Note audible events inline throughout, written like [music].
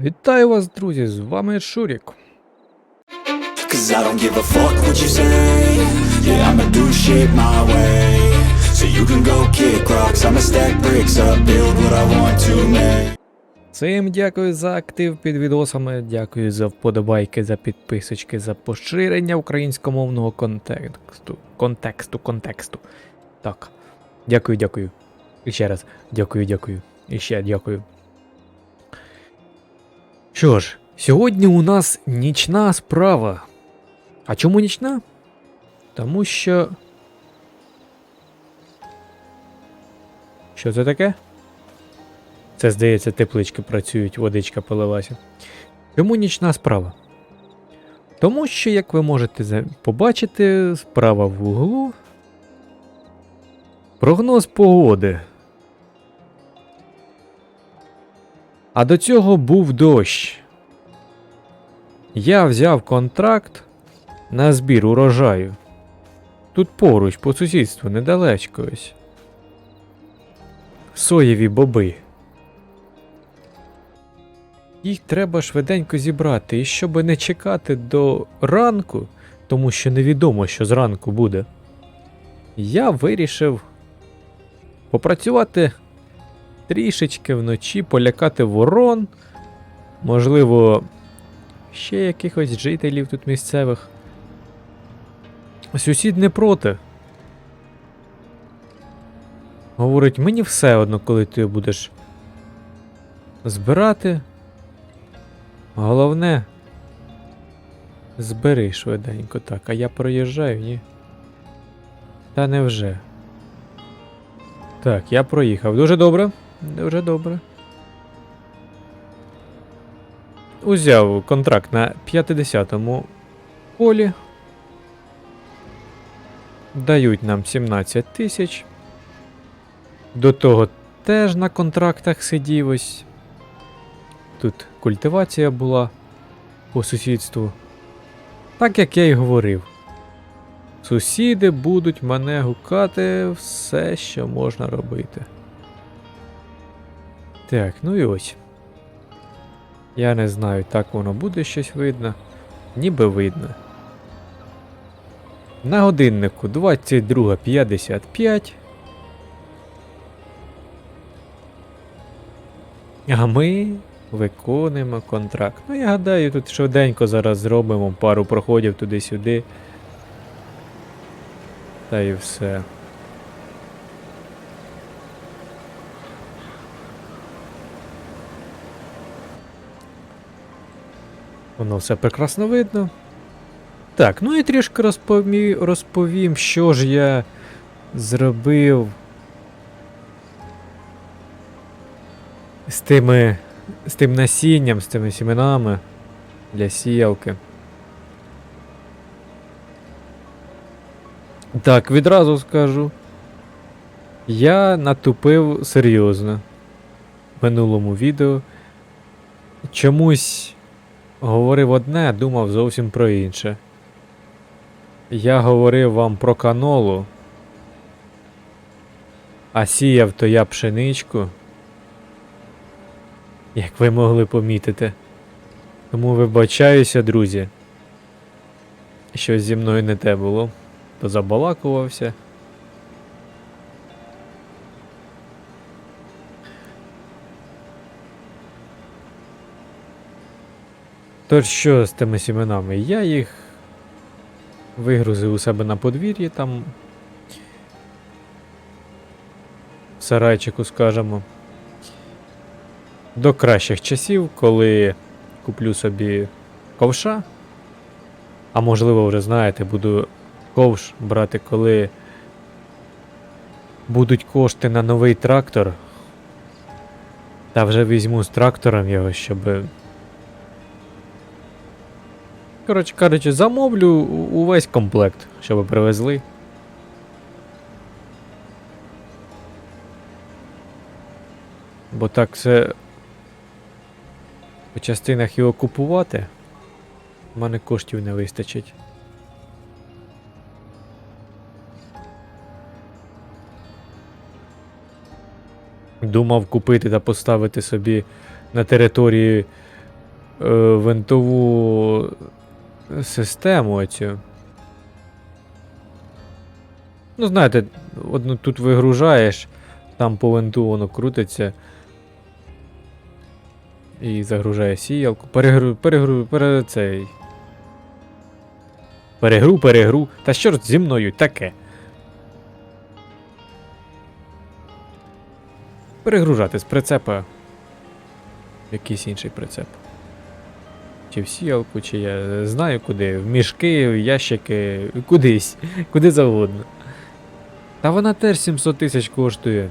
Вітаю вас, друзі! З вами Шурік. Всім дякую за актив під відосами, дякую за вподобайки, за підписочки, за поширення українськомовного контексту. Контексту, контексту. Так. Дякую, дякую. І ще раз. Дякую, дякую. І ще дякую. Що ж, сьогодні у нас нічна справа. А чому нічна? Тому що. Що це таке? Це, здається, теплички працюють, водичка полилася. Чому нічна справа? Тому що, як ви можете побачити, справа в углу. Прогноз погоди. А до цього був дощ. Я взяв контракт на збір урожаю. Тут поруч, по сусідству, недалечко ось. Соєві боби. Їх треба швиденько зібрати, і щоб не чекати до ранку, тому що невідомо, що зранку буде. Я вирішив попрацювати трішечки вночі, полякати ворон, можливо, ще якихось жителів тут місцевих. Сусід не проти. Говорить, мені все одно, коли ти будеш збирати. Головне, збери швиденько так, а я проїжджаю, ні? Та невже. Так, я проїхав. Дуже добре. Дуже добре. Узяв контракт на 50-му полі. Дають нам 17 тисяч. До того теж на контрактах сидів ось. Тут культивація була по сусідству. Так як я й говорив. Сусіди будуть мене гукати все, що можна робити. Так, ну і ось. Я не знаю, так воно буде щось видно. Ніби видно. На годиннику 22.55. А ми виконуємо контракт. Ну, я гадаю, тут швиденько зараз зробимо пару проходів туди-сюди. Та і все. Воно все прекрасно видно. Так, ну і трішки розпові... розповім, що ж я зробив з тими. з тим насінням, з тими сіменами для сіялки. Так, відразу скажу. Я натупив серйозно в минулому відео. Чомусь говорив одне, думав зовсім про інше. Я говорив вам про канолу, а сіяв то я пшеничку, як ви могли помітити. Тому вибачаюся, друзі. Щось зі мною не те було. Позабалакувався. Тож що з тими сіменами? Я їх вигрузив у себе на подвір'ї там. В сарайчику, скажемо. До кращих часів, коли куплю собі ковша. А можливо, вже знаєте, буду ковш брати, коли будуть кошти на новий трактор. Та вже візьму з трактором його, щоб. Коротше кажучи, замовлю увесь комплект, щоб привезли. Бо так все по частинах його купувати. У мене коштів не вистачить. Думав купити та поставити собі на території е, винтову систему оцю. Ну, знаєте, одну тут вигружаєш, там по винту воно крутиться. І загружає сіялку. Перегру, перегру, пере, цей. Перегру, перегру. Та що ж зі мною таке? Перегружати з прицепа. Якийсь інший прицеп. Чи в сіялку, чи я знаю куди. В мішки, в ящики, кудись, куди завгодно. Та вона теж 700 тисяч коштує.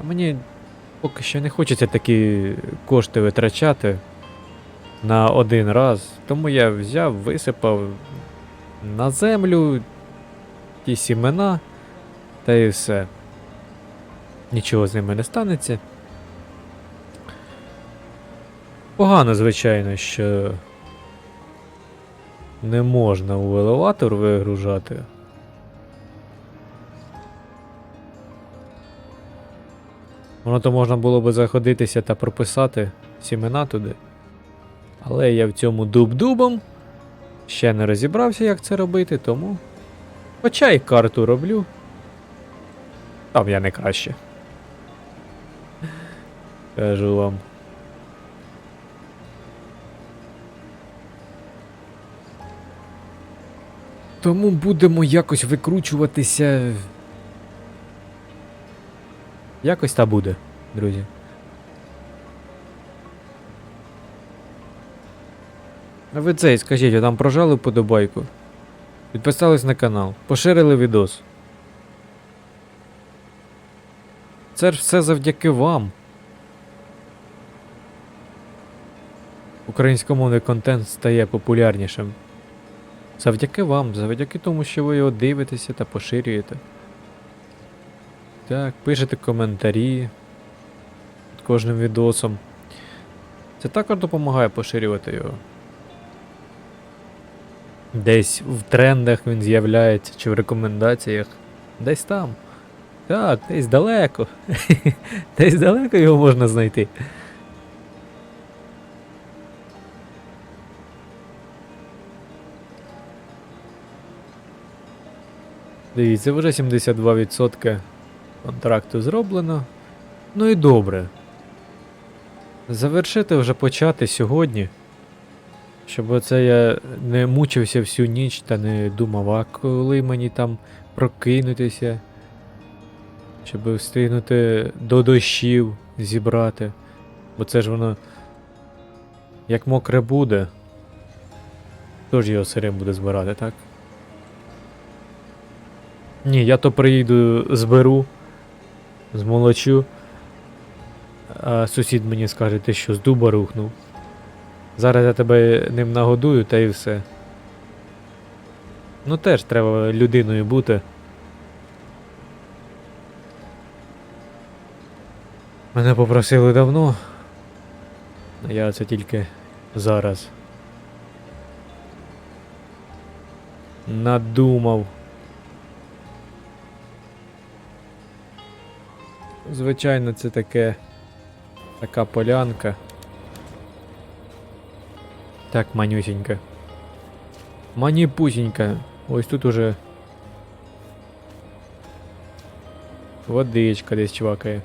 А мені поки що не хочеться такі кошти витрачати на один раз. Тому я взяв, висипав на землю ті сімена та і все. Нічого з ними не станеться. Погано, звичайно, що не можна у елеватор вигружати. Воно то можна було би заходитися та прописати сімена туди. Але я в цьому дуб-дубом ще не розібрався, як це робити, тому. Хоча й карту роблю. Там я не краще. Кажу вам. Тому будемо якось викручуватися. Якось та буде, друзі. А ви цей, скажіть, ви там прожали вподобайку? Підписались на канал, поширили відос. Це ж все завдяки вам. Українськомовний контент стає популярнішим. Завдяки вам, завдяки тому, що ви його дивитеся та поширюєте. Так, пишете коментарі під кожним відосом. Це також допомагає поширювати його. Десь в трендах він з'являється чи в рекомендаціях. Десь там. Так, десь далеко. [laughs] Десь далеко його можна знайти. Дивіться, вже 72% контракту зроблено. Ну і добре. Завершити вже почати сьогодні. Щоб оце я не мучився всю ніч та не думав, а коли мені там прокинутися. Щоб встигнути до дощів зібрати. Бо це ж воно як мокре буде. Хто ж його сирим буде збирати, так? Ні, я то приїду, зберу, змолочу. А сусід мені скаже, ти що з дуба рухнув. Зараз я тебе ним нагодую та і все. Ну теж треба людиною бути. Мене попросили давно. Я це тільки зараз. Надумав. Звичайно, це таке. Така полянка. Так, манюсінька. Маніпусінька. Ось тут уже. Водичка десь чвакає.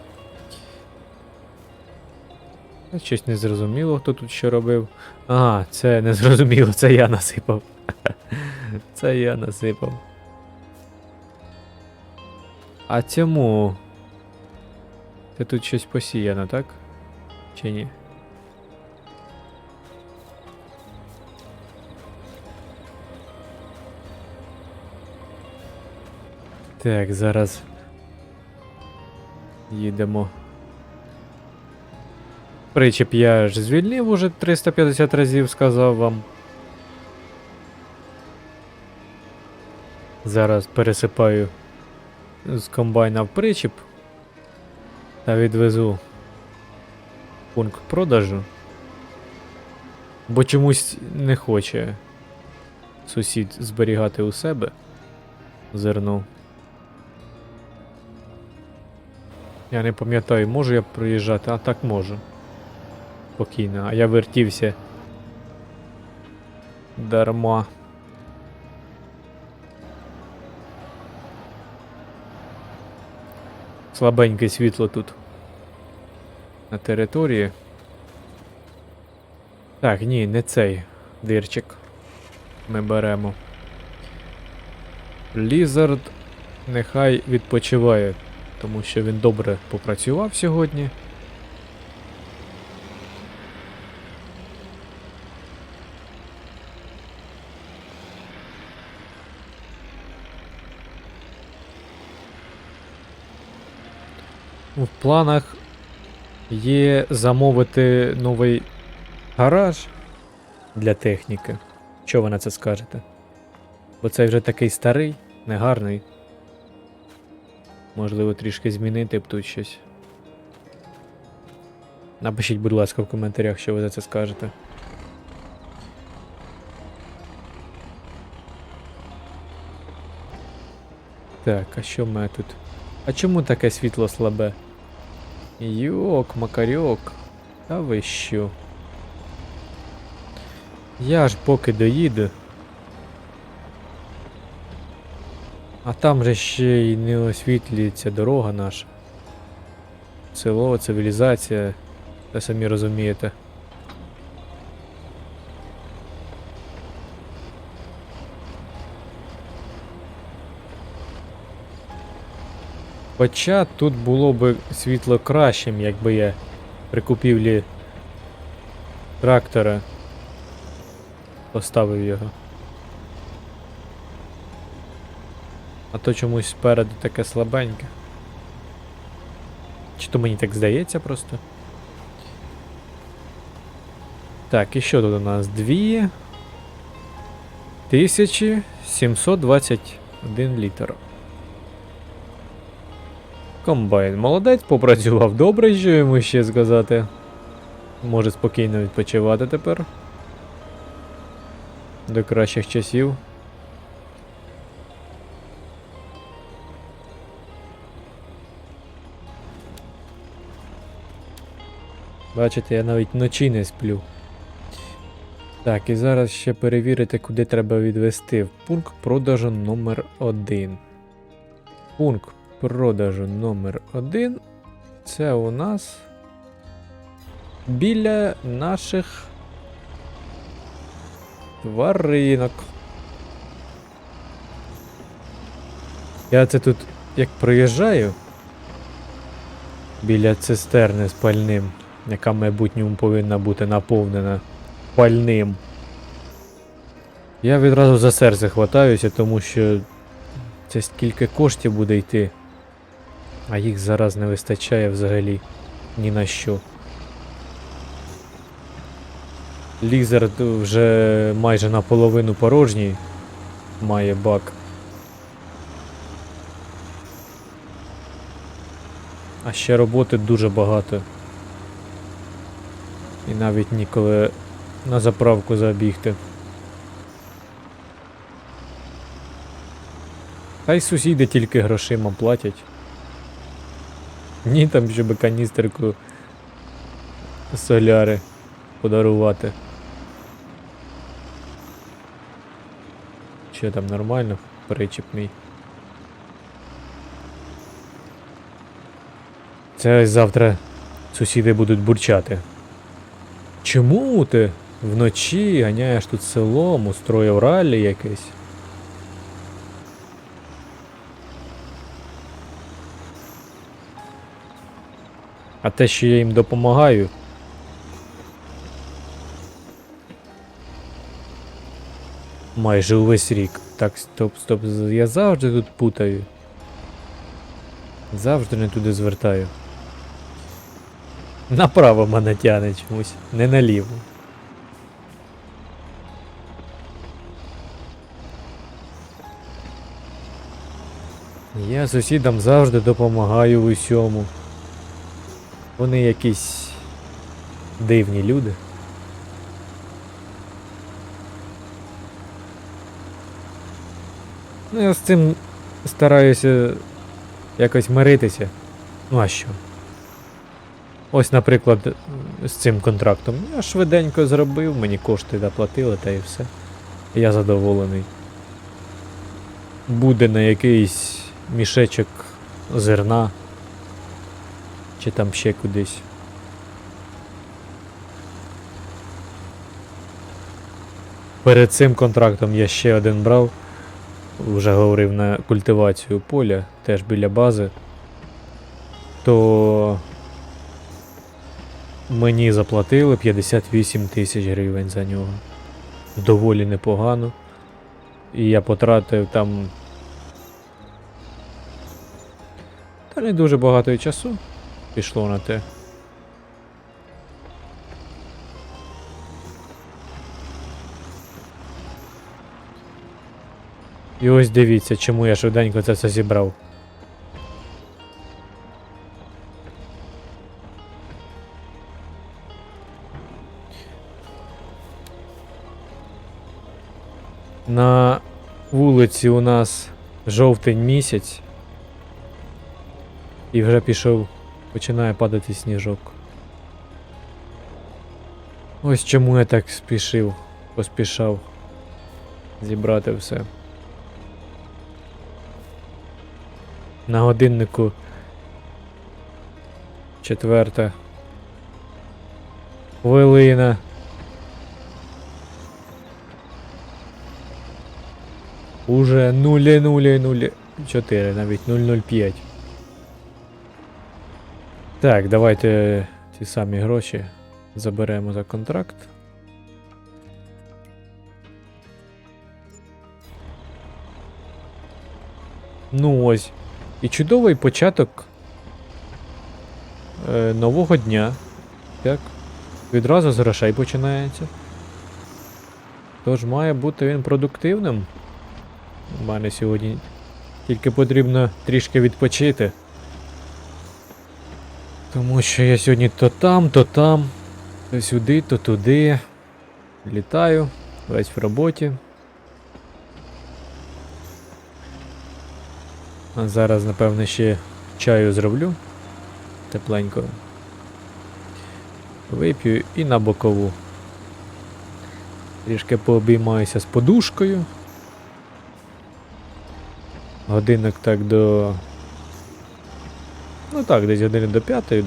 Щось незрозуміло, хто тут що робив. Ага, це незрозуміло, це я насипав. [laughs] Це я насипав. А цьому. Це тут щось посіяно, так? Чи ні? Так, зараз їдемо. Причіп я ж звільнив уже 350 разів, сказав вам. Зараз пересипаю з комбайна в причіп та відвезу пункт продажу. Бо чомусь не хоче сусід зберігати у себе зерно. Я не пам'ятаю, можу я проїжджати, а так можу. Спокійно. А я вертівся Дарма. Слабеньке світло тут. На території. Так, ні, не цей дирчик. Ми беремо. Лізард нехай відпочиває, тому що він добре попрацював сьогодні. В планах є замовити новий гараж для техніки. Що ви на це скажете? Бо цей вже такий старий, негарний. Можливо, трішки змінити б тут щось. Напишіть, будь ласка, в коментарях, що ви за це скажете. Так, а що в мене тут? А чому таке світло слабе? Йок, макарьок. Та ви що? Я ж поки доїду. А там же ще й не освітлюється дорога наша. Село, цивілізація. Ви самі розумієте. Хоча тут було б світло кращим, якби я при купівлі трактора поставив його. А то чомусь спереду таке слабеньке. Чи то мені так здається просто? Так, і що тут у нас? Дві. 1721 літр. Комбайн молодець, попрацював добре, що йому ще сказати. Може спокійно відпочивати тепер. До кращих часів. Бачите, я навіть вночі не сплю. Так, і зараз ще перевірити, куди треба відвести. Пункт продажу номер 1 Пункт продажу номер 1 Це у нас біля наших тваринок. Я це тут як проїжджаю біля цистерни з пальним, яка в майбутньому повинна бути наповнена пальним. Я відразу за серце хватаюся, тому що це скільки коштів буде йти, а їх зараз не вистачає взагалі ні на що. Лізард вже майже наполовину порожній має бак. А ще роботи дуже багато. І навіть ніколи на заправку забігти. Хай сусіди тільки грошима платять. Ні там, щоб каністерку соляри подарувати. Що там нормально? Причіп мій. Це завтра сусіди будуть бурчати. Чому ти вночі ганяєш тут селом, устроїв раллі якесь? А те, що я їм допомагаю. Майже увесь рік. Так, стоп, стоп. Я завжди тут путаю. Завжди не туди звертаю. Направо мене тяне чомусь, не наліво. Я сусідам завжди допомагаю в усьому. Вони якісь дивні люди. Ну, я з цим стараюся якось миритися. Ну а що? Ось, наприклад, з цим контрактом. Я швиденько зробив, мені кошти доплатили та і все. Я задоволений. Буде на якийсь мішечок зерна. Чи там ще кудись. Перед цим контрактом я ще один брав. Вже говорив на культивацію поля, теж біля бази. То мені заплатили 58 тисяч гривень за нього. Доволі непогано. І я потратив там. Та не дуже багато часу пішло на те. І ось дивіться, чому я швиденько це все зібрав. На вулиці у нас жовтень місяць. І вже пішов, починає падати сніжок. Ось чому я так спішив, поспішав зібрати все. На годиннику четверта хвилина. Уже 0,004, навіть 0,05. Так, давайте ті самі гроші заберемо за контракт. Ну ось. І чудовий початок е, нового дня. Так. Відразу з грошей починається. Тож має бути він продуктивним. У мене сьогодні тільки потрібно трішки відпочити. Тому що я сьогодні то там, то там, то сюди, то туди. Літаю, весь в роботі. А зараз, напевно, ще чаю зроблю. Тепленько. Вип'ю і на бокову. Трішки пообіймаюся з подушкою. Годинок так до. Ну так, десь години до п'ятої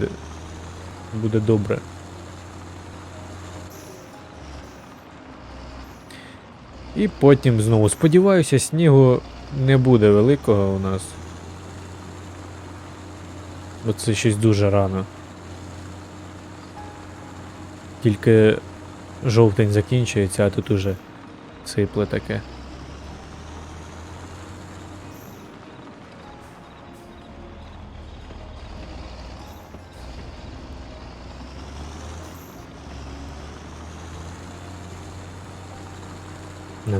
буде добре. І потім знову сподіваюся, снігу не буде великого у нас. Бо це щось дуже рано. Тільки жовтень закінчується, а тут уже сипле таке.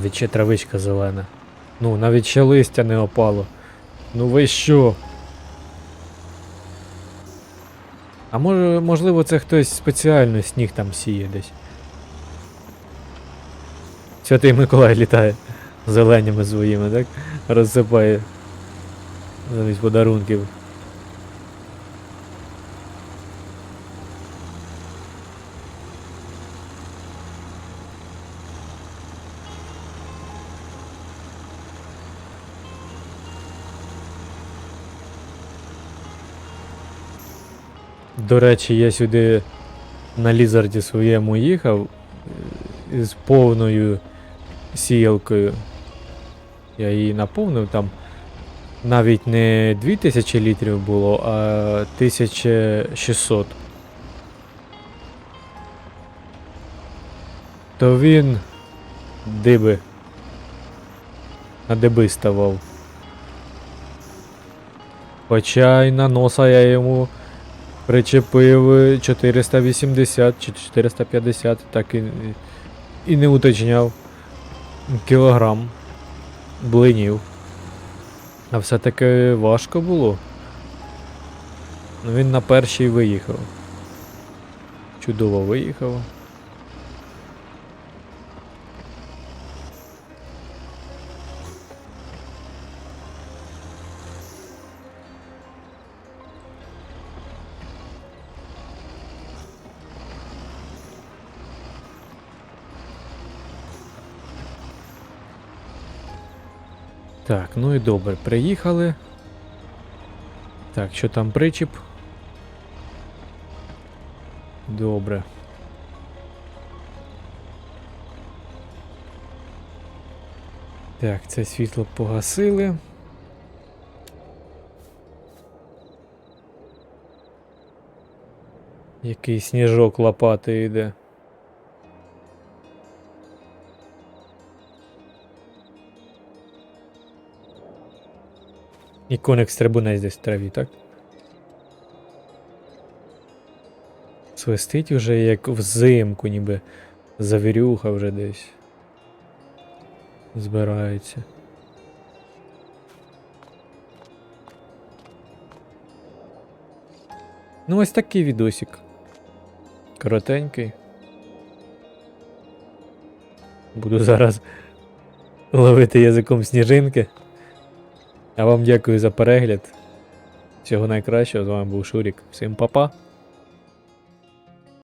Навіть ще травичка зелена. Ну, навіть ще листя не опало. Ну ви що? А може, можливо, це хтось спеціально сніг там сіє десь. Святий Миколай літає зеленями своїми, так? Розсипає замість подарунків. До речі, я сюди на лізарді своєму їхав е, з повною сіялкою. Я її наповнив там навіть не 2000 літрів було, а 1600. То він диби. На диби ставав. Хоча й на носа я йому Причепив е, 480 чи 450, так і, і не уточняв. Кілограм блинів. А все-таки важко було. Ну він на першій виїхав. Чудово виїхав. Так, ну і добре, приїхали. Так, що там причіп? Добре. Так, це світло погасили. Який сніжок лопати йде. І коник стрибунець десь в траві, так? Свистить уже як взимку, ніби завірюха вже десь. Збирається. Ну, ось такий відосик. Коротенький. Буду зараз ловити язиком сніжинки. А вам дякую за перегляд. Всього найкращого. З вами був Шурік. Всім па-па.